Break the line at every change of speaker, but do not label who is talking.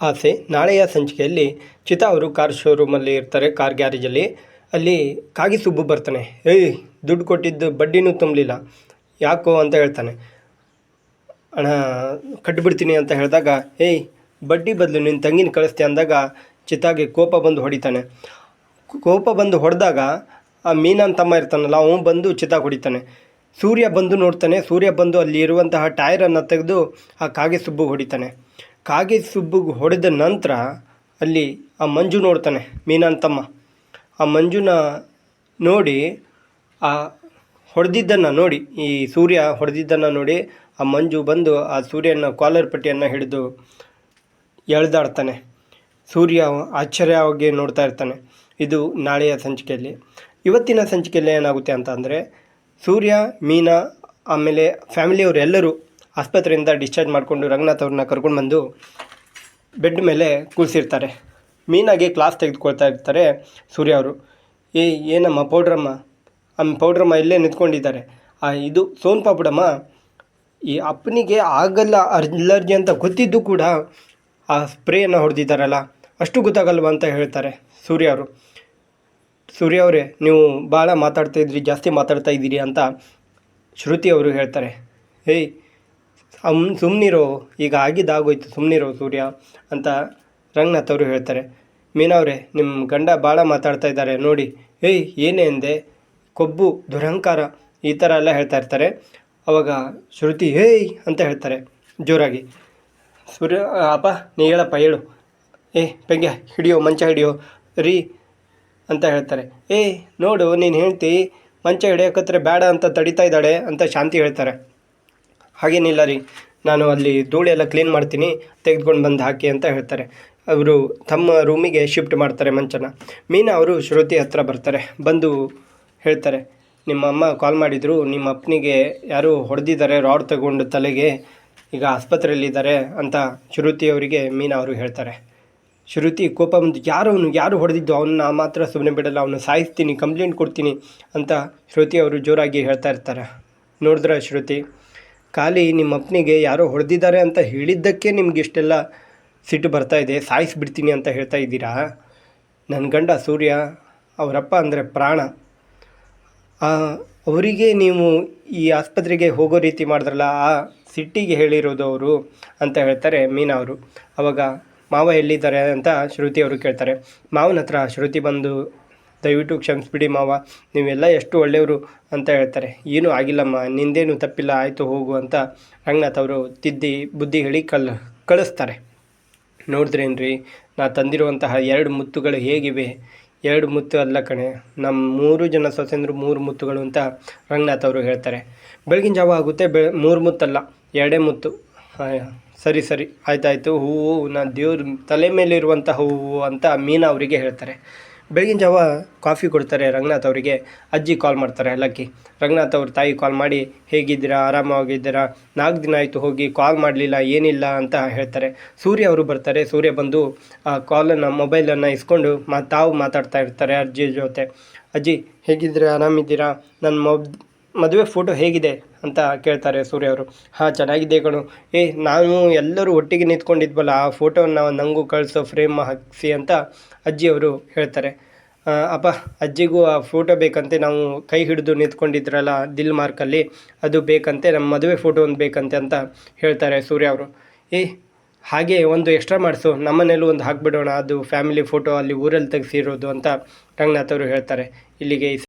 ಆಸೆ. ನಾಳೆಯ ಸಂಚಿಕೆಯಲ್ಲಿ ಚಿತಾ ಅವರು ಕಾರ್ ಶೋರೂಮಲ್ಲಿ ಇರ್ತಾರೆ, ಕಾರ್ ಗ್ಯಾರೇಜಲ್ಲಿ. ಅಲ್ಲಿ ಕಾಗಿ ಸುಬ್ಬು ಬರ್ತಾನೆ. ಏಯ್, ದುಡ್ಡು ಕೊಟ್ಟಿದ್ದು ಬಡ್ಡಿನೂ ತುಂಬಲಿಲ್ಲ. ಯಾಕೋ ಅಂತ ಹೇಳ್ತಾನೆ. ಹಣ ಕಟ್ಬಿಡ್ತೀನಿ ಅಂತ ಹೇಳಿದಾಗ, ಏಯ್, ಬಡ್ಡಿ ಬದಲು ನಿನ್ನ ತಂಗಿನ ಕಳಿಸ್ತೆ ಅಂದಾಗ ಚಿತಾಗೆ ಕೋಪ ಬಂದು ಹೊಡಿತಾನೆ. ಕೋಪ ಬಂದು ಹೊಡೆದಾಗ ಆ ಮೀನನ್ ತಮ್ಮ ಇರ್ತಾನಲ್ಲ, ಅವನು ಬಂದು ಚಿತಾ ಹೊಡಿತಾನೆ. ಸೂರ್ಯ ಬಂದು ನೋಡ್ತಾನೆ. ಸೂರ್ಯ ಬಂದು ಅಲ್ಲಿ ಇರುವಂತಹ ಟೈರನ್ನು ತೆಗೆದು ಆ ಕಾಗೆ ಸುಬ್ಬು ಹೊಡಿತಾನೆ. ಕಾಗೆ ಸುಬ್ಬುಗೆ ಹೊಡೆದ ನಂತರ ಅಲ್ಲಿ ಆ ಮಂಜು ನೋಡ್ತಾನೆ ಮೀನಾನ್ ತಮ್ಮ ಆ ಮಂಜುನ ನೋಡಿ, ಆ ಹೊಡೆದಿದ್ದನ್ನು ನೋಡಿ, ಈ ಸೂರ್ಯ ಹೊಡೆದಿದ್ದನ್ನು ನೋಡಿ ಆ ಮಂಜು ಬಂದು ಆ ಸೂರ್ಯನ ಕಾಲರ್ ಪಟ್ಟಿಯನ್ನು ಹಿಡಿದು ಎಳೆದಾಡ್ತಾನೆ. ಸೂರ್ಯ ಆಶ್ಚರ್ಯವಾಗಿ ನೋಡ್ತಾ ಇರ್ತಾನೆ, ಇದು ನಾಳೆಯ ಸಂಚಿಕೆಯಲ್ಲಿ. ಇವತ್ತಿನ ಸಂಚಿಕೆಯಲ್ಲಿ ಏನಾಗುತ್ತೆ ಅಂತ ಅಂದರೆ, ಸೂರ್ಯ, ಮೀನಾ, ಆಮೇಲೆ ಫ್ಯಾಮಿಲಿಯವರು ಎಲ್ಲರೂ ಆಸ್ಪತ್ರೆಯಿಂದ ಡಿಸ್ಚಾರ್ಜ್ ಮಾಡಿಕೊಂಡು ರಂಗನಾಥ್ ಅವ್ರನ್ನ ಕರ್ಕೊಂಡು ಬಂದು ಬೆಡ್ ಮೇಲೆ ಕೂರಿಸಿರ್ತಾರೆ. ಮೀನಾಗಿ ಕ್ಲಾಸ್ ತೆಗೆದುಕೊಳ್ತಾ ಇರ್ತಾರೆ ಸೂರ್ಯ ಅವರು. ಏ, ಏನಮ್ಮ, ಪೌಡ್ರಮ್ಮ? ಅಮ್ಮ ಪೌಡ್ರಮ್ಮ ಇಲ್ಲೇ ನಿಂತ್ಕೊಂಡಿದ್ದಾರೆ. ಆ, ಇದು ಸೋನ್ ಪಾಪುಡಮ್ಮ ಈ ಅಪ್ಪನಿಗೆ ಆಗಲ್ಲ ಅಲರ್ಜಿ ಅಂತ ಗೊತ್ತಿದ್ದು ಕೂಡ ಆ ಸ್ಪ್ರೇಯನ್ನು ಹೊಡೆದಿದ್ದಾರಲ್ಲ, ಅಷ್ಟು ಗೊತ್ತಾಗಲ್ವ ಅಂತ ಹೇಳ್ತಾರೆ ಸೂರ್ಯ ಅವರು. ಸೂರ್ಯ ಅವರೇ, ನೀವು ಭಾಳ ಮಾತಾಡ್ತಾ ಇದ್ದೀರಿ ಜಾಸ್ತಿ ಮಾತಾಡ್ತಾ ಇದ್ದೀರಿ ಅಂತ ಶ್ರುತಿ ಅವರು ಹೇಳ್ತಾರೆ. ಏಯ್ ಅಮ್ ಸುಮ್ಮನಿರೋ ಈಗ ಆಗಿದ್ದಾಗೋಯ್ತು ಸುಮ್ಮನಿರೋ ಸೂರ್ಯ ಅಂತ ರಂಗನಾಥ್ ಅವರು ಹೇಳ್ತಾರೆ. ಮೀನವ್ರೆ ನಿಮ್ಮ ಗಂಡ ಭಾಳ ಮಾತಾಡ್ತಾ ಇದ್ದಾರೆ ನೋಡಿ. ಏಯ್, ಏನೇ ಅಂದೆ? ಕೊಬ್ಬು, ದುರಹಂಕಾರ, ಈ ಥರ ಎಲ್ಲ ಹೇಳ್ತಾ ಇರ್ತಾರೆ. ಅವಾಗ ಶ್ರುತಿ, ಏಯ್ ಅಂತ ಹೇಳ್ತಾರೆ, ಜೋರಾಗಿ. ಸೂರ್ಯ, ಅಪ್ಪ, ನೀ ಹೇಳಪ್ಪ, ಹೇಳು. ಏ ಪೆಂಗೆ ಹಿಡಿಯೋ, ಮಂಚ ಹಿಡಿಯೋ, ರೀ ಅಂತ ಹೇಳ್ತಾರೆ. ಏ ನೋಡು, ನೀನು ಹೇಳ್ತಿ, ಮಂಚ ಹಿಡಿಯೋಕತ್ರೆ ಬೇಡ ಅಂತ ತಡಿತಾ ಇದ್ದಾಳೆ ಅಂತ ಶಾಂತಿ ಹೇಳ್ತಾರೆ. ಹಾಗೇನಿಲ್ಲ ರೀ. ನಾನು ಅಲ್ಲಿ ಧೂಳೆಲ್ಲ ಕ್ಲೀನ್ ಮಾಡ್ತೀನಿ, ತೆಗೆದುಕೊಂಡು ಬಂದು ಹಾಕಿ ಅಂತ ಹೇಳ್ತಾರೆ. ಅವರು ತಮ್ಮ ರೂಮಿಗೆ ಶಿಫ್ಟ್ ಮಾಡ್ತಾರೆ ಮಂಚನ. ಮೀನಾ ಅವರು ಶ್ರುತಿ ಹತ್ರ ಬರ್ತಾರೆ, ಬಂದು ಹೇಳ್ತಾರೆ, ನಿಮ್ಮ ಅಮ್ಮ ಕಾಲ್ ಮಾಡಿದರು, ನಿಮ್ಮ ಅಪ್ಪನಿಗೆ ಯಾರು ಹೊಡೆದಿದ್ದಾರೆ ರಾಡ್ ತಗೊಂಡು ತಲೆಗೆ, ಈಗ ಆಸ್ಪತ್ರೆಯಲ್ಲಿದ್ದಾರೆ ಅಂತ ಶ್ರುತಿ ಅವರಿಗೆ ಮೀನಾ ಅವರು ಹೇಳ್ತಾರೆ. ಶ್ರುತಿ ಕೋಪ ಬಂದು, ಯಾರು ಅವನು? ಯಾರು ಹೊಡೆದಿದ್ದು? ಅವನ್ನ ಮಾತ್ರ ಸುಮ್ಮನೆ ಬಿಡಲ್ಲ, ಅವನು ಸಾಯಿಸ್ತೀನಿ ಕಂಪ್ಲೇಂಟ್ ಕೊಡ್ತೀನಿ ಅಂತ ಶ್ರುತಿ ಅವರು ಜೋರಾಗಿ ಹೇಳ್ತಾ ಇರ್ತಾರೆ. ನೋಡಿದ್ರೆ ಶ್ರುತಿ? ಖಾಲಿ ನಿಮ್ಮ ಅಪ್ಪನಿಗೆ ಯಾರೋ ಹೊಡೆದಿದ್ದಾರೆ ಅಂತ ಹೇಳಿದ್ದಕ್ಕೆ ನಿಮ್ಗೆ ಇಷ್ಟೆಲ್ಲ ಸಿಟ್ಟು ಬರ್ತಾ ಇದೆ, ಸಾಯಿಸಿಬಿಡ್ತೀನಿ ಅಂತ ಹೇಳ್ತಾ ಇದ್ದೀರಾ? ನನ್ನ ಗಂಡ ಸೂರ್ಯ, ಅವರಪ್ಪ ಅಂದರೆ ಪ್ರಾಣ. ಅವರಿಗೆ ನೀವು ಈ ಆಸ್ಪತ್ರೆಗೆ ಹೋಗೋ ರೀತಿ ಮಾಡಿದ್ರಲ್ಲ, ಆ ಸಿಟ್ಟಿಗೆ ಹೇಳಿರೋದು ಅವರು ಅಂತ ಹೇಳ್ತಾರೆ ಮೀನಾ ಅವರು. ಅವಾಗ ಮಾವ ಎಲ್ಲಿದ್ದಾರೆ ಅಂತ ಶ್ರುತಿ ಅವರು ಕೇಳ್ತಾರೆ. ಮಾವನ ಹತ್ರ ಶ್ರುತಿ ಬಂದು ದಯವಿಟ್ಟು ಕ್ಷಮಿಸ್ಬಿಡಿ ಮಾವ. ನೀವೆಲ್ಲ ಎಷ್ಟು ಒಳ್ಳೆಯವರು ಅಂತ ಹೇಳ್ತಾರೆ. ಏನೂ ಆಗಿಲ್ಲಮ್ಮ, ನಿಂದೇನು ತಪ್ಪಿಲ್ಲ, ಆಯಿತು ಹೋಗು ಅಂತ ರಂಗನಾಥ್ ಅವರು ತಿದ್ದಿ ಬುದ್ಧಿ ಹೇಳಿ ಕಲ್, ಕಳಿಸ್ತಾರೆ. ನೋಡಿದ್ರೇನ್ರಿ ನಾ ತಂದಿರುವಂತಹ ಎರಡು ಮುತ್ತುಗಳು ಹೇಗಿವೆ? ಎರಡು ಮುತ್ತು ಅಲ್ಲ ಕಣೆ ನಮ್ಮ ಮೂರು ಜನ ಸೊಸೆಂದರು ಮೂರು ಮುತ್ತುಗಳು ಅಂತ ರಂಗನಾಥ್ ಅವರು ಹೇಳ್ತಾರೆ. ಬೆಳಗಿನ ಜಾವ ಆಗುತ್ತೆ, ಬೆ, ಮೂರು ಮುತ್ತಲ್ಲ, ಎರಡೇ ಮುತ್ತು. ಸರಿ ಸರಿ, ಆಯ್ತಾಯ್ತು, ಹೂವು, ನಾ ದೇವ್ರ ತಲೆ ಮೇಲೆ ಇರುವಂಥ ಹೂವು ಅಂತ ಮೀನಾ ಅವರಿಗೆ ಹೇಳ್ತಾರೆ. ಬೆಳಗಿನ ಜಾವ ಕಾಫಿ ಕೊಡ್ತಾರೆ ರಂಗನಾಥ್ ಅವರಿಗೆ. ಅಜ್ಜಿ ಕಾಲ್ ಮಾಡ್ತಾರೆ, ಲಕ್ಕಿ, ರಂಗನಾಥ್ ಅವ್ರ ತಾಯಿ ಕಾಲ್ ಮಾಡಿ, ಹೇಗಿದ್ದೀರಾ ಆರಾಮಾಗಿದ್ದೀರಾ ನಾಲ್ಕು ದಿನ ಆಯಿತು ಹೋಗಿ ಕಾಲ್ ಮಾಡಲಿಲ್ಲ, ಏನಿಲ್ಲ ಅಂತ ಹೇಳ್ತಾರೆ. ಸೂರ್ಯ ಅವರು ಬರ್ತಾರೆ, ಸೂರ್ಯ ಬಂದು, ಆ ಕಾಲನ್ನು ಮೊಬೈಲನ್ನು ಇಸ್ಕೊಂಡು ಮಾ, ತಾವು ಮಾತಾಡ್ತಾ ಇರ್ತಾರೆ ಅಜ್ಜಿ ಜೊತೆ. ಅಜ್ಜಿ, ಹೇಗಿದ್ದೀರಾ, ಆರಾಮಿದ್ದೀರಾ? ನನ್ನ ಮೊಬ್, ಮದುವೆ ಫೋಟೋ ಹೇಗಿದೆ? ಅಂತ ಕೇಳ್ತಾರೆ ಸೂರ್ಯ ಅವರು. ಹಾಂ ಚೆನ್ನಾಗಿದೆ ಕಣು. ಏ, ನಾನು ಎಲ್ಲರೂ ಒಟ್ಟಿಗೆ ನಿಂತ್ಕೊಂಡಿದ್ವಲ್ಲ, ಆ ಫೋಟೋನ ನನಗೂ ಕಳಿಸೋ ಫ್ರೇಮ್ ಹಾಕಿಸಿ ಅಂತ ಅಜ್ಜಿಯವರು ಹೇಳ್ತಾರೆ. ಅಪ್ಪ, ಅಜ್ಜಿಗೂ ಆ ಫೋಟೋ ಬೇಕಂತೆ. ನಾವು ಕೈ ಹಿಡಿದು ನಿಂತ್ಕೊಂಡಿದ್ರಲ್ಲ, ದಿಲ್ ಮಾರ್ಕಲ್ಲಿ ಅದು ಬೇಕಂತೆ ನಮ್ಮ ಮದುವೆ ಫೋಟೋ ಒಂದು ಬೇಕಂತೆ ಅಂತ ಹೇಳ್ತಾರೆ ಸೂರ್ಯ ಅವರು. ಏ, ಹಾಗೆ ಒಂದು ಎಕ್ಸ್ಟ್ರಾ ಮಾಡಿಸು. ನಮ್ಮನೇಲೂ ಒಂದು ಹಾಕ್ಬಿಡೋಣ. ಅದು ಫ್ಯಾಮಿಲಿ ಫೋಟೋ ಅಲ್ಲಿ ಊರಲ್ಲಿ ತೆಗೆಸಿರೋದು ಅಂತ ರಂಗನಾಥ್ ಅವರು ಹೇಳ್ತಾರೆ. ಇಲ್ಲಿಗೆ